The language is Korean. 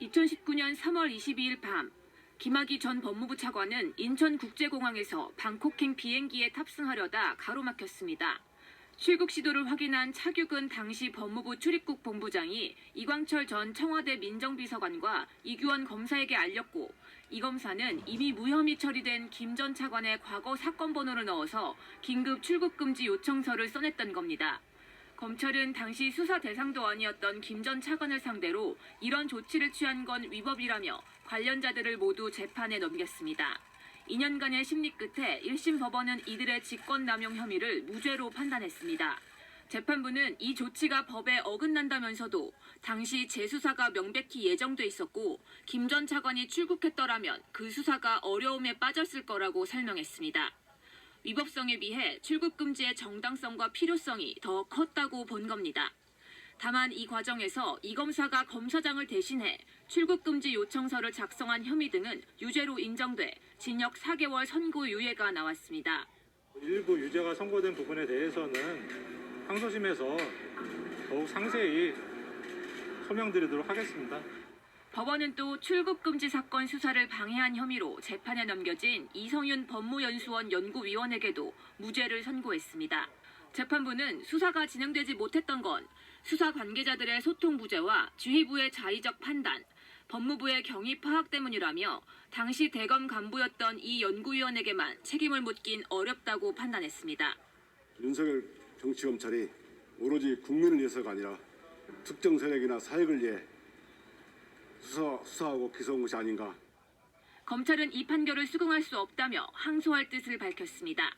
2019년 3월 22일 밤 김학의 전 법무부 차관은 인천국제공항에서 방콕행 비행기에 탑승하려다 가로막혔습니다. 출국 시도를 확인한 차규근 당시 법무부 출입국 본부장이 이광철 전 청와대 민정비서관과 이규원 검사에게 알렸고 이 검사는 이미 무혐의 처리된 김 전 차관의 과거 사건 번호를 넣어서 긴급 출국 금지 요청서를 써냈던 겁니다. 검찰은 당시 수사 대상도 아니었던 김 전 차관을 상대로 이런 조치를 취한 건 위법이라며 관련자들을 모두 재판에 넘겼습니다. 2년간의 심리 끝에 1심 법원은 이들의 직권남용 혐의를 무죄로 판단했습니다. 재판부는 이 조치가 법에 어긋난다면서도 당시 재수사가 명백히 예정돼 있었고 김 전 차관이 출국했더라면 그 수사가 어려움에 빠졌을 거라고 설명했습니다. 위법성에 비해 출국 금지의 정당성과 필요성이 더 컸다고 본 겁니다. 다만 이 과정에서 이 검사가 검사장을 대신해 출국 금지 요청서를 작성한 혐의 등은 유죄로 인정돼 징역 4개월 선고유예가 나왔습니다. 일부 유죄가 선고된 부분에 대해서는 항소심에서 더욱 상세히 소명드리도록 하겠습니다. 법원은 또 출국 금지 사건 수사를 방해한 혐의로 재판에 넘겨진 이성윤 법무연수원 연구위원에게도 무죄를 선고했습니다. 재판부는 수사가 진행되지 못했던 건 수사 관계자들의 소통 부재와 주의부의 자의적 판단, 법무부의 경위 파악 때문이라며 당시 대검 간부였던 이 연구위원에게만 책임을 묻긴 어렵다고 판단했습니다. 윤석열 정치검찰이 오로지 국민을 위해서가 아니라 특정 세력이나 사익을 위해 수사, 수사하고 기소한 것이 아닌가 검찰은 이 판결을 수긍할 수 없다며 항소할 뜻을 밝혔습니다.